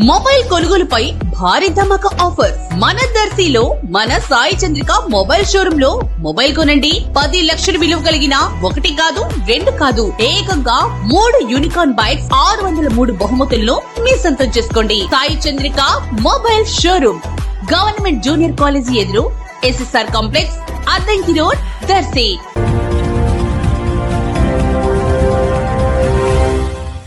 Mobile కొనుగోలుపై భారీ ధమాకా offer. మన దర్శిలో మన సాయి చంద్రిక మొబైల్ షోరూమ్లో మొబైల్ కొనండి. పది లక్షల విలువ కలిగిన ఒకటి కాదు రెండు కాదు ఏకంగా మూడు యూనికార్న్ బైక్స్ ఆరు వందల మూడు బహుమతులను మీ సొంతం చేసుకోండి. Sai Chandrika mobile showroom government junior college ఎదురు SSR complex Addanki road Darsi.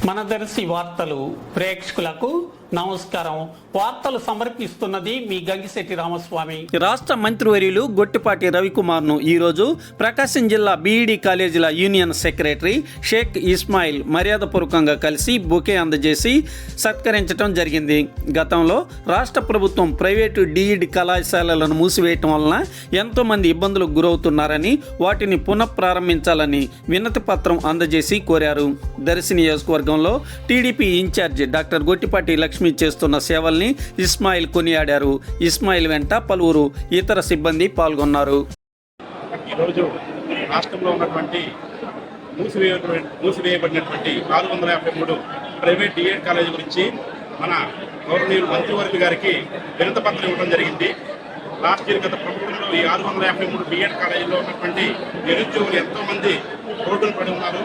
మనదర్శి వార్తలు ప్రేక్షకులకు నమస్కారం. వార్తలు సమర్పిస్తున్నది మీ గంగిశెట్టి రామస్వామి. రాష్ట్ర మంత్రివర్యులు గొట్టిపాటి రవికుమార్ను ఈరోజు ప్రకాశం జిల్లా బీఈడి కాలేజీల యూనియన్ సెక్రటరీ షేక్ ఇస్మాయిల్ మర్యాదపూర్వకంగా కలిసి బొకే అందజేసి సత్కరించడం జరిగింది. గతంలో రాష్ట్ర ప్రభుత్వం ప్రైవేటు డిఈడి కళాశాలలను మూసివేయటం వలన ఎంతో మంది ఇబ్బందులకు గురవుతున్నారని వాటిని పునఃప్రారంభించాలని వినతి పత్రం అందజేసి కోరారు. దర్శి నియోజకవర్గంలో TDP incharge doctor Gottipati Lakshmi చేస్తున్న సేవల్ని ఇస్మాయిల్ కొనియాడారు. ఇస్మాయిల్ వెంట పలువురు ఇతర సిబ్బంది పాల్గొన్నారు. ఈరోజు రాష్ట్రంలో ఉన్నటువంటి మూసివేయ మూసివేయబడినటువంటి ఆరు వందల యాభై మూడు ప్రైవేట్ డిఎడ్ కాలేజీ గురించి మన గౌరవనీయులు మంత్రివర్గ గారికి వినత పత్రం ఇవ్వడం జరిగింది. లాస్ట్ ఇయర్ గత ప్రభుత్వంలో ఈ ఆరు వందల యాభై మూడు డిఎడ్ కాలేజీలో ఉన్నటువంటి నిరుద్యోగులు ఎంతోమంది మంది పడి ఉన్నారు.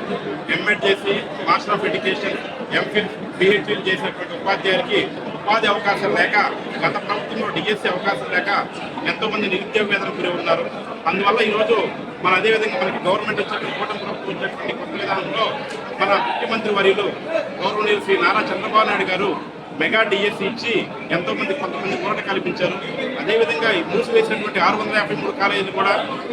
ఎంఎడ్ చేసి మాస్టర్ ఆఫ్ ఎడ్యుకేషన్ ఎంఫిల్ పిహెచ్డీలు చేసినటువంటి ఉపాధ్యాయులకి ఉపాధి అవకాశాలు లేక గత ప్రభుత్వంలో డిఎస్సీ అవకాశం లేక ఎంతోమంది నిరుద్యోగ వేదన గురి ఉన్నారు. అందువల్ల ఈరోజు మన అదేవిధంగా మనకి గవర్నమెంట్ వచ్చినటువంటి కూటమి ప్రభుత్వం వచ్చినటువంటి కొత్త విధానంలో మన ముఖ్యమంత్రి వర్యులు గౌరవనీయులు శ్రీ నారా చంద్రబాబు నాయుడు గారు మెగా డిఎస్సి ఇచ్చి ఎంతో మంది కొంతమంది ఊరట కల్పించారు. అదేవిధంగా ఈ మూసివేసినటువంటి ఆరు వందల యాభై మూడు కాలేజీలు కూడా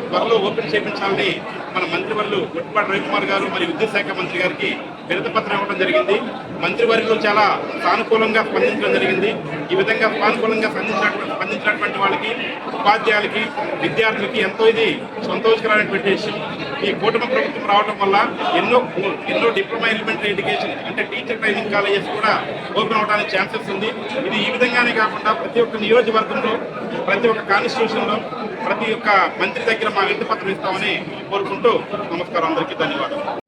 త్వరలో ఓపెన్ చేయించాలని మన మంత్రివర్యులు గుట్టిపాటి రవికుమార్ గారు మరియు విద్యుత్ శాఖ మంత్రి గారికి వినతి పత్రం ఇవ్వడం జరిగింది. మంత్రివర్యులు చాలా సానుకూలంగా స్పందించడం జరిగింది. ఈ విధంగా సానుకూలంగా స్పందించినటువంటి స్పందించినటువంటి వాళ్ళకి ఉపాధ్యాయులకి విద్యార్థులకి ఎంతో ఇది సంతోషకరమైనటువంటి విషయం ఈ కూటమి ప్రభుత్వం రావడం వల్ల ఎన్నో ఎన్నో డిప్లొమా ఎలిమెంటరీ ఎడ్యుకేషన్ అంటే టీచర్ ట్రైనింగ్ కాలేజెస్ కూడా ఓపెన్ అవడానికి ఛాన్సెస్ ఉంది. ఇది ఈ విధంగానే కాకుండా ప్రతి ఒక్క నియోజకవర్గంలో ప్రతి ఒక్క కాన్స్టిట్యూషన్లో ప్రతి ఒక్క మంత్రి దగ్గర మా వింత పత్రం ఇస్తామని కోరుకుంటూ నమస్కారం అందరికీ ధన్యవాదాలు.